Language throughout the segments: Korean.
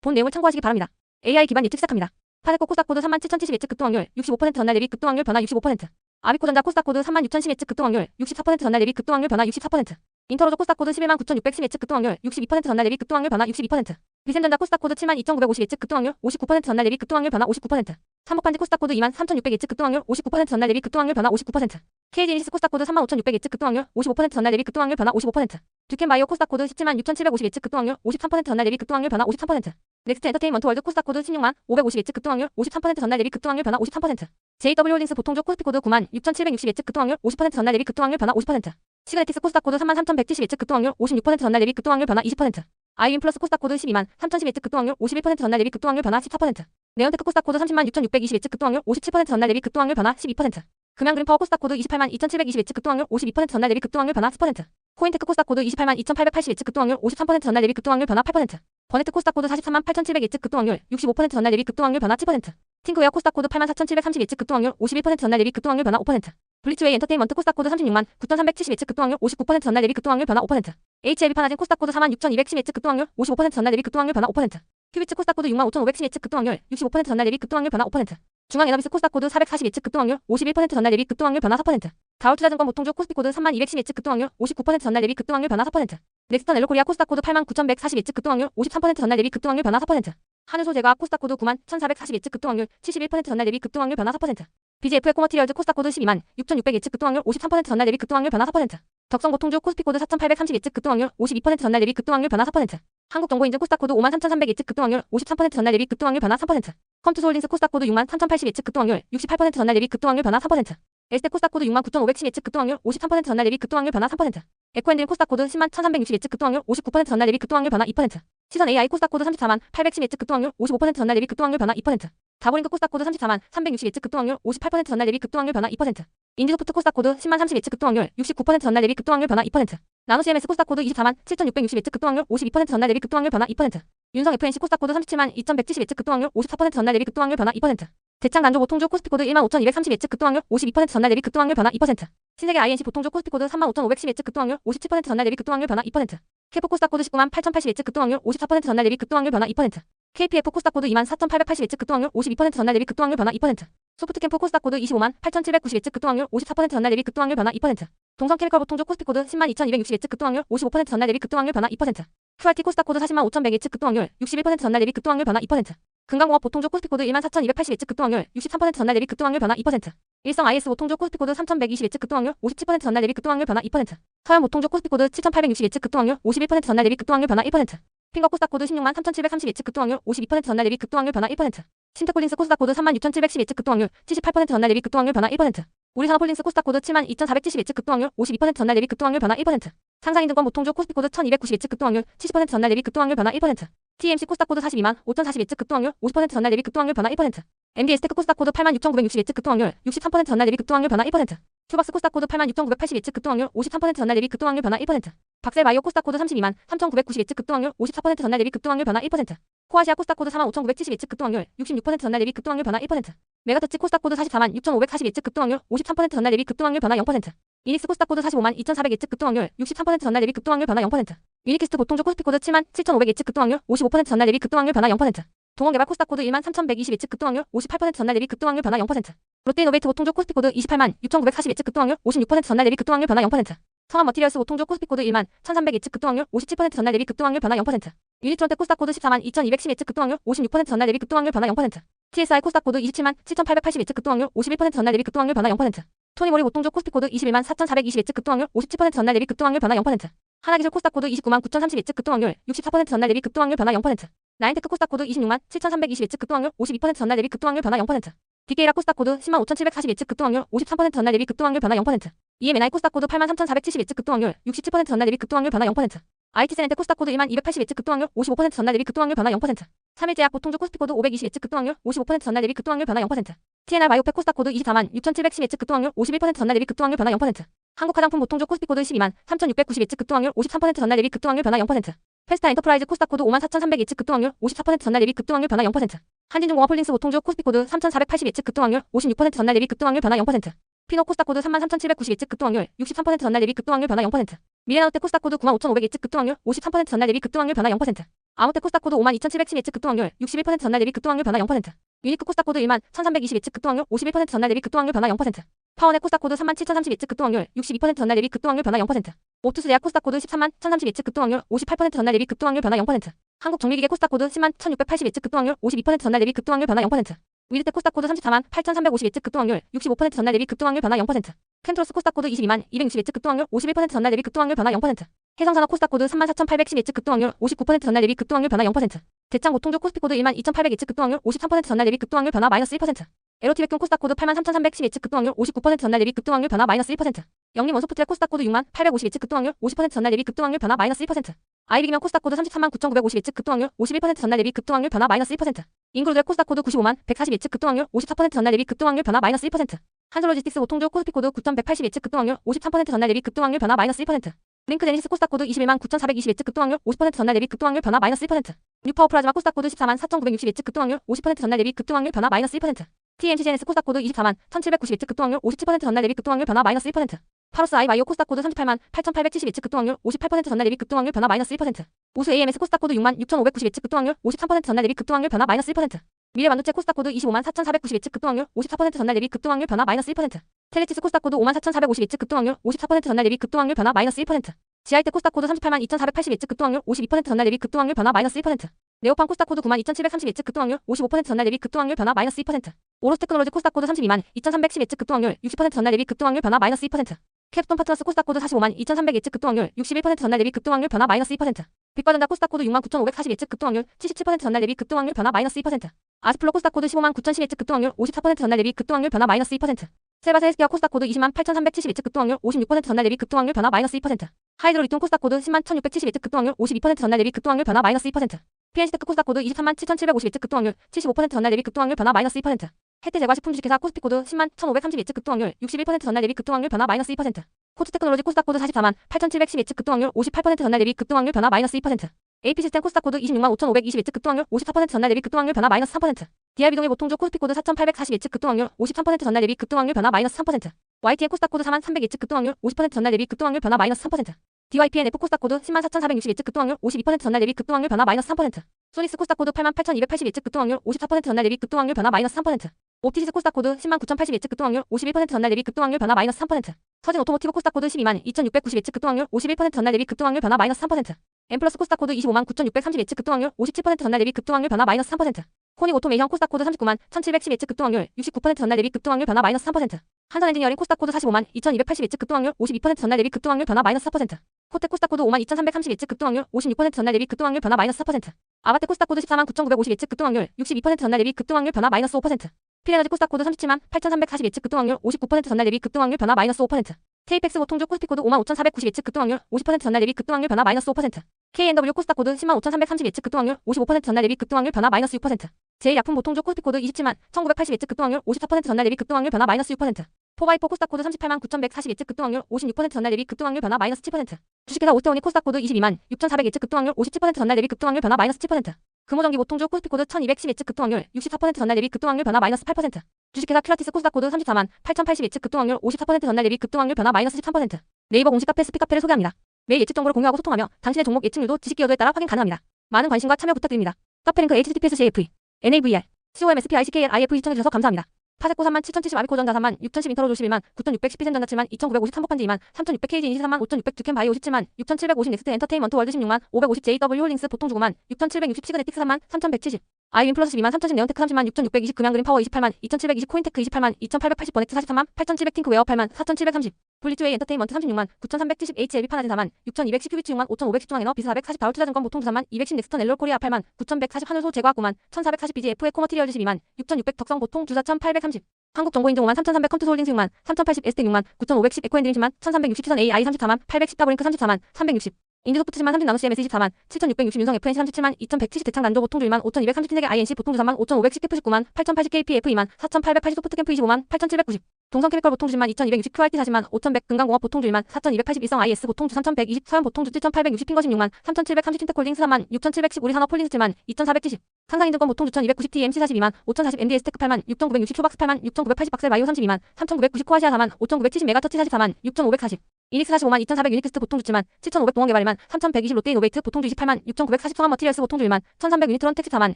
본 내용을 참고하시기 바랍니다. AI 기반 예측 시작합니다. 파세코 코스닥 코드 37,070 예측 급등 확률 65% 전날 대비 급등 확률 변화 65%. 아비코전자 코스닥 코드 36,010 예측 급등 확률 64% 전날 대비 급등 확률 변화 64%. 인터로저 코스닥 코드 119,610 예측 급등 확률 62% 전날 대비 급등 확률 변화 62%. 비센전자 코스닥 코드 72,950 예측 급등 확률 59% 전날 대비 급등 확률 변화 59%. 삼목반지 코스닥 코드 23,600 예측 급등 확률 59% 전날 대비 급등 확률 변화 59%. KG인시스 코스닥 코드 35,600 예측 급등확률 55% 전날 대비 급등확률 변화 55%. 듀켄바이오 코스닥 코드 176,750 예측 급등확률 53% 전날 대비 급등확률 변화 53%. 넥스트 엔터테인먼트 월드 코스닥 코드 16만 550 예측 급등확률 53% 전날 대비 급등확률 변화 53%. JW홀딩스 보통조 코스피 코드 9만 6,760 예측 급등확률 50% 전날 대비 급등확률 변화 50%. 시그네틱스 코스닥 코드 33,170 예측 급등확률 56% 전날 대비 급등확률 변화 20%. 아이윈 플러스 코스닥 코드 12만 3,010 예측 급등확률 51% 전날 대비 급등확률 변화 14%. 네온테크 코스닥 코드 30만 6,620 예측 급등확률 57% 전날 대비 급등확률 변화 12%. 금양그린 파워 코스닥 코드 28만 2,720 예측 급등확률 52% 전날 대비 급등확률 변화 10%. 코인테크 코스닥 코드 28만 2,880 예측 급등확률 53% 전날 대비 급등확률 변화 8%. 버네트 코스닥 코드 43만 8,700 예측 급등확률 65% 전날 대비 급등확률 변화 7%. 팅크웨어 코스닥 코드 8만 4,730 예측 급등확률 51% 전날 대비 급등확률 변화 5%. 블리츠웨이 엔터테인먼트 코스닥 코드 36만 9,370 예측 급등확률 59% 전날 대비 급등확률 변화 5%. HLB 파나진 코스닥 코드 4만 6,210 예측 급등확률 55% 전날 대비 급등확률 변화 5%. 큐비츠 코스닥 코드 6만 5,510 예측 급등확률 65% 전날 대비 급등확률 변화 5%. 중앙에너비스 코스닥 코드 440 예측 급등확률 51% 전날 대비 급등확률 변화 4%. 다울투자증권 보통주 코스피 코드 3만 210 예측 급등확률 59% 전날 대비 급등확률 변화 4%. 넥스턴 엘로코리아 코스닥 코드 8만 9,140 예측 급등확률 53% 전날 대비 급등확률 변화 4%. 한유소재가 코스닥 코드 9만 1,440 예측 급등확률 71% 전날 대비 급등확률 변화 4%. BGF 에코머티리얼즈 코스닥 코드 12만 6,600 예측 급등확률 53% 전날 대비 급등확률 변화 4%. 덕성 보통주 코스피 코드 4,830 예측 급등확률 52% 전날 대비 급등확률 변화 4%. 한국정보인증 코스닥 코드 5만 3,300 예측 급등확률 53% 전날 대비 급등확률 변화 3%. 컴투스홀딩스 코스닥코드 6만 3,080 예측 급등확률 68% 전날 대비 급등확률 변화 3%. 에스테 코스닥코드 6만 9,510 예측 급등확률 53% 전날 대비 급등확률 변화 3%. 에코엔드린 코스닥코드 10만 1,360 예측 급등확률 59% 전날 대비 급등확률 변화 2%. 시선 AI 코스닥코드 34만 810 예측 급등확률 55% 전날 대비 급등확률 변화 2%. 다보링크 코스닥코드 34만 360 예측 급등확률 58% 전날 대비 급등확률 변화 2%. 인디소프트 코스닥코드 10만 30 예측 급등확률 69% 전날 대비 급등확률 변화 2%. 나노 CMS 코스닥코드 24만 7,660 예측 급등확률 52% 전날 대비 급등확률 변화 2%. 윤성 FNC 코스닥 코드 37만 2,170 예측 급등확률 54% 전날 대비 급등확률 변화 2%. 대창 간조 보통주 코스피 코드 1만 5,230 예측 급등확률 52% 전날 대비 급등확률 변화 2%. 신세계 INC 보통주 코스피 코드 3만 5,510 예측 급등확률 57% 전날 대비 급등확률 변화 2%. 캐포 코스닥 코드 19만 8,080 예측 급등확률 54% 전날 대비 급등확률 변화 2%. KPF 코스닥 코드 2만 4,880 예측 급등확률 52% 전날 대비 급등확률 변화 2%. 소프트캠프 코스닥 코드 25만 8,790 예측 급등확률 54% 전날 대비 급등확률 변화 2%. 동성케미컬 보통주 코스피 코드 10만 2,260 예측 급등확률 55% 전날 대비 급등확률 변화 2%. QRT 코스닥 코드 40만 5,100 예측 급등확률 61% 전날 대비 급등확률 변화 2%. 금강공업 보통주 코스피 코드 1만 4,280 예측 급등확률 63% 전날 대비 급등확률 변화 2%. 일성 IS 보통주 코스피 코드 3,120 예측 급등확률 57% 전날 대비 급등확률 변화 2%. 서현 보통주 코스피 코드 7,860 예측 급등확률 51% 전날 대비 급등확률 변화 1%. 핑거 코스닥 코드 16만 3,730 예측 급등확률 52% 전날 대비 급등확률 변화 1%. 신테콜린스 코스닥 코드 3만 6,710 예측 급등확률 78% 전날 대비 급등확률 변화 1%. 우리산업홀딩스 코스닥 코드 7만 2,470 예측 급등확률 52% 전날 대비 급등확률 변화 1%. 상상인증권 보통주 코스피코드 1,290 예측 급등확률 70% 전날 대비 급등확률 변화 1%. TMC 코스닥 코드 42만 5,040 예측 급등확률 50% 전날 대비 급등확률 변화 1%. MDS테크 코스닥 코드 8만 6,960 예측 급등확률 63% 전날 대비 급등확률 변화 1%. 큐박스 코스닥 코드 8만 6,980 예측 급등확률 53% 전날 대비 급등확률 변화 1%. 박셀 바이오 코스닥 코드 32만 3,990 예측 급등확률 54% 전날 대비 급등확률 변화 1%. 코아시아 코스닥 코드 4만 5,970 예측 급등확률 66% 전날 대비 급등확률 변화 1%. 메가터치 코스닥 코드 44만 6,540 예측 급등확률 53% 전날 대비 급등확률 변화 0%. 이닉스 코스닥코드 45만 2,400 예측 급등확률 63% 전날 대비 급등확률 변화 0%. 유니키스트 보통주 코스피코드 7만 7,500 예측 급등확률 55% 전날 대비 급등확률 변화 0%. 동원개발 코스닥코드 1만 3,120 예측 급등확률 58% 전날 대비 급등확률 변화 0%. 롯데이노베이트 보통주 코스피코드 28만 6,940 예측 급등확률 56% 전날 대비 급등확률 변화 0%. 성한 머티리얼스 보통주 코스피코드 1만 1,300 예측 급등확률 57% 전날 대비 급등확률 변화 0%. 유니트론텍 코스닥코드 14만 2,210 예측 급등확률 56% 전날 대비 급등확률 변화 0%. TSI 코스닥 코드 27만 7,880 예측 급등확률 51% 전날 대비 급등확률 변화 0%. 토니모리 보통주 코스피 코드 21만 4,420 예측 급등확률 57% 전날 대비 급등확률 변화 0%. 하나기술 코스닥 코드 29만 9,030 예측 급등확률 64% 전날 대비 급등확률 변화 0%. 나인테크 코스닥 코드 26만 7,320 예측 급등확률 52% 전날 대비 급등확률 변화 0%. 디케이라 코스닥 코드 10만 5,740 예측 급등확률 53% 전날 대비 급등확률 변화 0%. EMNI 코스닥 코드 8만 3,470 예측 급등확률 67% 전날 대비 급등확률 변화 0%. IT센터 코스닥 코드 1만 280 예측 급등확률 55% 전날 대비 급등확률 변화 0%. 3일제 약 보통주 코스피 코드 520 예측 급등확률 55% 전날 대비 급등확률 변화 0%. TNR 바이오팩 코스닥 코드 24만 6,710 예측 급등확률 51% 전날 대비 급등확률 변화 0%. 한국 화장품 보통주 코스피 코드 12만 3,690 예측 급등확률 53% 전날 대비 급등확률 변화 0%. 페스타 엔터프라이즈 코스닥 코드 5만 4,300 예측 급등확률 54% 전날 대비 급등확률 변화 0%. 한진중공업 홀딩스 보통주 코스피 코드 3,480 예측 급등확률 56% 전날 대비 급등확률 변화 0%. 피노 코스닥 코드 3만 3,790 예측 급등확률 63% 전날 대비 급등확률 변화 0%. 미래나우텍 코스닥 코드 9만 5,500 예측 급등확률 53% 전날 대비 급등확률 변화 0%. 아무때 코스닥 코드 52,710 예측 급등 확률 61% 전날 대비 급등 확률 변화 0%. 유니크 코스닥 코드 1만 1,320 예측 급등 확률 51% 전날 대비 급등 확률 변화 0%. 파워넷 코스닥 코드 37,030 예측 급등 확률 62% 전날 대비 급등 확률 변화 0%. 옵투스 대학 코스닥 코드 13만 1,030 예측 급등 확률 58% 전날 대비 급등 확률 변화 0%. 한국 정밀기계 코스닥 코드 10만 1,680 예측 급등 확률 52% 전날 대비 급등 확률 변화 0%. 위드텍 코스닥 코드 34만 8,350 예측 급등 확률 65% 전날 대비 급등 확률 변화 0%. 켄트로스 코스닥 코드 22만 260 예측 급등 확률 51% 전날 대비 급등 확률 변화 0%. 해성산업 코스닥 코드 34,810 예측 급등 확률 59% 전날 대비 급등 확률 변화 0%. 대창 고통주 코스피 코드 1만 2,800 예측 급등 확률 53% 전날 대비 급등 확률 변화 마이너스 1%. 에로티 백균 코스닥 코드 8만 3,310 예측 급등 확률 59% 전날 대비 급등 확률 변화 마이너스 1%. 영림 원소프트랙 코스닥 코드 6만 850 예측 급등 확률 50% 전날 대비 급등 확률 변화 마이너스 1%. 아이비기면 코스닥 코드 33만 9,950 예측 급등 확률 51% 전날 대비 급등 확률 변화 마이너스 1%. 인그루드의 코스닥 코드 95만 140 예측 급등 확률 54% 전날 대비 급등 확률 변화 마이너스 1%. 한솔로지스틱스 오통주 코스피 코드 9,180 예측 급등 확률 53% 전날 대비 급등 확률 변화 마이너스 1%. 링크 제니시스 코스닥 코드 21만 9,420 예측 급등 확률 50% 전날 대비 급등 확률 변화 마이너스 1%. 뉴파워 플라즈마 코스닥 코드 14만 4,960 예측 급등 확률 50% 전날 대비 급등 확률 변화 마이너스 1%. TMCGNS 코스닥 코드 24만 1,790 예측 급등 확률 57% 전날 대비 급등 확률 변화 마이너스 1%. 파로스 아이바이오 코스닥 코드 38만 8,870 예측 급등 확률 58% 전날 대비 급등 확률 변화 마이너스 1%. 우수 AMS 코스닥 코드 6만 6,590 예측 급등 확률 53% 전날 대비 급등 확률 변화 마이너스 1%. 미래 반도체 코스닥 코드 25만 4,490 예측 급등 확률 54% 전날 대비 급등 확률 변화 마이너스 1%. 텔레치스 코스닥 코드 5만 4,450 예측 급등 확률 54% 전날 대비 급등 확률 변화 마이너스 1%. 지하이텍 코스닥 코드 38만 2,480 예측 급등 확률 52% 전날 대비 급등 확률 변화 마이너스 1%. 네오판 코스닥 코드 9만 2,730 예측 급등 확률 55% 전날 대비 급등 확률 변화 마이너스 2%. 오로스 테크놀로지 코스닥 코드 32만 2,310 예측 급등 확률 60% 전날 대비 급등 확률 변화 마이너스 2%. 캡스톤 파트너스 코스닥 코드 45만 2,300 예측 급등 확률 61% 전날 대비 급등 확률 변화 마이너스 2%. 빛과전자 코스닥 코드 6만 9,540 예측 급등 확률 77% 전날 대비 급등 확률 변화 마이너스 2%. 아스플로 코스닥 코드 15만 9,010 예측 급등 확률 54% 전날 대비 급등 확률 변화 마이너스 2%. 셀바스 헬스케어 코스닥 코드 20만 8,370 예측 급등 확률 56% 전날 대비 급등 확률 변화 마이너스 2%. 하이드로 리튬 코스닥 코드 10만 1,670 예측 급등 확률 52% 전날 대비 급등 확률 변화 마이너스 2%. PNC테크 코스닥 코드 23만 7,750 예측 급등 확률 75% 전날 대비 급등 확률 변화 마이너스 2%. 혜태 제과 식품 주식회사 코스피 코드 10만 1,530 예측 급등 확률 61% 전날 대비 급등 확률 변화 마이너스 2%. 코트 테크놀로지 코스닥 코드 44만 8,710 예측 급등 확률 58% 전날 대비 급등 확률 변화 마이너스 2%. AP 시스템 코스닥 코드 26만 5,520 예측 급등 확률 54% 전날 대비 급등 확률 변화 마이너스 3%. DI 비동의 보통주 코스피 코드 4,840 예측 급등 확률 53% 전날 대비 급등 확률 변화 마이너스 3%. YTN 코스닥 코드 4만 300 예측 급등 확률 50% 전날 대비 급등 확률 변화 마이너스 3%. DYPNF 코스닥 코드 10만 4,460 예측 급등 확률 52% 전날 대비 급등 확률 변화 마이너스 3%. 소니스 코스닥 코드 8만 8,280 예측 급등 확률 54% 전날 대비 급등 확률 변화 마이너스 3%. 옵티시스 코스닥 코드 10만 9,080 예측 급등 확률 51% 전날 대비 급등 확률 변화 마이너스 3%. 서진 오토모티브 코스닥 코드 12만 2,690 예측 급등 확률 51% 전날 대비 급등 확률 변화 마이너스 3%. 엠플러스 코스닥 코드 25만 9,630 예측 급등 확률 57% 전날 대비 급등 확률 변화 마이너스 3%. 코닉 오토메이션 코스닥 코드 39만 1,710 예측 급등 확률 69% 전날 대비 급등 확률 변화 마이너스 3%. 한전 엔지니어링 코스닥 코드 45만 2,280 예측 급등 확률 52% 전날 대비 급등 확률 변화 마이너스 4%. 코텍 코스닥 코드 5만 2,330 예측 급등 확률 56% 전날 대비 급등 확률 변화 마이너스 4%. 아바테 코스닥 코드 14만 9,950 예측 급등 확률 62% 전날 대비 급등 확률 변화 마이너스 5%. 피레너지 코스닥 코드 37만 8,340 예측 급등 확률 59% 전날 대비 급등 확률 변화 마이너스 5%. 테이펙스 보통주 코스피 코드 5만 5,490 예측 급등 확률 50% 전날 대비 급등 확률 변화 마이너스 5%. KNW 코스닥 코드 10만 5,330 예측 급등 확률 55% 전날 대비 급등 확률 변화 마이너스 6%. 제일약품 보통주 코스피 코드 27만 1,980 예측 급등 확률 54% 전날 대비 급등 확률 변화 마이너스 6%. 포바이포 코스닥 코드 38만 9,140 예측 급등 확률 56% 전날 대비 급등 확률 변화 마이너스 7%. 주식회사 오스테오니 코스닥 코드 22만 6,400 예측 급등 확률 57% 전날 대비 급등 확률 변화 마이너스 7%. 금호전기 보통주 코스피 코드 1,210 예측 급등 확률 64% 전날 대비 급등 확률 변화 마이너스 8%. 주식회사 큐라티스 코스닥 코드 34만 8,080 예측 급등 확률 54% 전날 대비 급등 확률 변화 마이너스 13%. 네이버 공식 카페 스피카페를 소개합니다. 매일 예측 정보를 공유하고 소통하며 당신의 종목 예측률도 지식 기여도에 따라 확인 가능합니다. 많은 관심과 참여 부탁드립니다. 카페 링크 https jf NAVR COMSP ICKL IF 시청해주셔서 감사합니다. 파세코 3만 7,070 아비코전자 3만 6,010 인터로 조시 1만 9,610 전자 7만 2,953 폭판지 2만 3,600 KG 인시 3만 5,600 두캔 바이오 17만 6,750 넥스트 엔터테인먼트 월드 16만 550 JW 홀딩스 보통 주고만 6,760 시그네틱스 3만 3,170 아이윈 플러스 2만 3,010 네온테크 30만 6,620 금양그린 파워 28만 2,720 코인테크 28만 2,880 버넥트 43만 8,700 팅크 웨어 8만 4,730 블리츠웨이 엔터테인먼트 36만 9,370 HLB 파나제 4만 6,210 큐비츠 6만 5,510 중앙에너 비스 440 다울 투자 증권 보통 3만 210 넥스턴 엘롤 코리아 8만 9,140 하늘소 제과 9만 1,440 BG FA 코머티리얼즈 12만 6,600 덕성 보통 주사 1,830 한국정보인증 5만 3,300 컴투스 홀딩스 6만 3,080 에스텍 6만 9,510 에코엔드림 10만 1,360 시선 AI 34만 810 더블링크 34만 360 인드소프트 10만 30 나노 CMS 24만 7,606 윤성 FNC 37만 2,170 대창 난조 보통 주만 5,230 틴세계 INC 보통 주사만 5,510 KF 19만 8,080 KPF 2만 4,880 소프트 캠프 25만 8,790 동성 케미컬 보통 주만 2,260 QRT 40만 5,100 금강공업 보통 주만 4,280 이성 IS 보통 주 3,120 서현 보통 주 7,860 핑거 16만 3,730 틴테콜딩 4만 6,710 우리 산업 폴링스 7만 2,470 상상인증권 보통 주 1,290 TMC 42만 5,040 MD 스테크 8만 6,960 초박스 8만 6,980 박셀 마이오 32만 3,990 코아시아 4만 5,970 메가터치 44만 6,540 이닉스 45만 2,400 유니크스트 보통주 7만 7,500 동원 개발 1만 3,120 롯데 이노베이트 보통 주 28만 6,940 성함 머티리얼스 보통 주 1만 1,300 유니트론 텍스 4만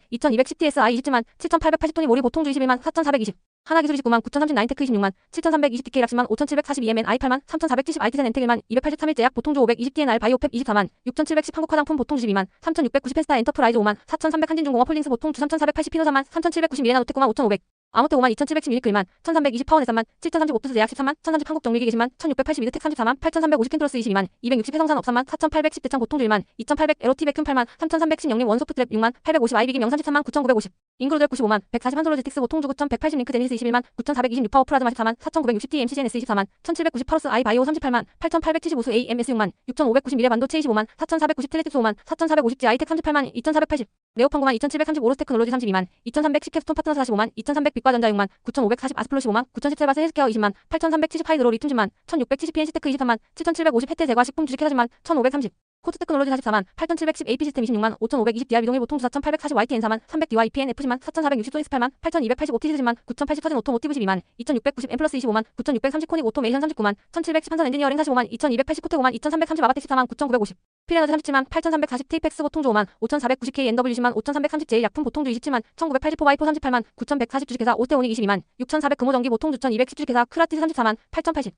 2,210 TSI 27만 7,880 토니 모리 보통 주 21만 4,420 하나 기술 29만 9,039 테크 26만 7,320 DK 락스만 5,742 EMN I 8만 3,470 IT젠 엔텍 1만 283일 제약 보통 주 520 DNR 바이오펩 24만 6,710 한국 화장품 보통 주 12만 3,690 펜스타 엔터프라이즈 5만 4,300 한진중공업 홀딩스 보통 주 3,480 피노 4만 3,790 미래나 롯데코마 5,500 아무튼 5만 2,710 유니클만 1,320 파워넷 3만 7,030 옵트스 제약 13만 1,030 한국 정밀기 계시만 1,680 미드텍 34만 8,350 킨트로스 22만 260 해성산 업산만 4,810 대창 1만 2,800 에로티 백큐 8만 3,310 영림 원소프트 랩 6만 850 아이비김 영 33만 9,950 인그로델 95만 140 한솔로지틱스 보통주 9,180 링크 데니스 21만 9,426 파워 프라즈마 14만 4,960 T MCGNS 24만 1,790 파로스 아이 바이오 38만 8,875수 AMS 6만 6,590 미래 반도체 25만 4,490 텔레틱스 5만 4,450 G 아이텍 38만 2,480 네오판고만 2,730 오로스 테크놀로지 32만 2,310 캡스톤 파트너스 45만 2,300 빅과전자 6만 9,540 아스플로 15만 9,010 셀바스 헬스케어 20만 8,370 하이드로 리튬 10만 1,670 PNC테크 23만 7,750 혜태 제과 식품 주식 해사지만 1,530 코트 테크놀로지 44만 8,710 AP 시스템 26만 5,520 DR 비동일 보통 4,840 YT N4만 300 DY PN F10만 4,460 소닉스 8만 8,280 OT 시즈만 9,080 터진 오토 모티브 12만 2,690 M 플러스 25만 9,630 코닉 오토메이션 39만 1,710 판선 엔지니어링 45만 2,280 코텍 5만 2,330 아바텍 14만 9,950 피레너드 37만 8,340 테이펙스 보통주 5만 5,490K NW 20만 5,330 J 약품 보통주 27만 1,980 와이포 38만 9,140 주식회사 오테오닉 22만 6,400 금호전기 보통주 1,210 주식회사 크라티스 34만 8,080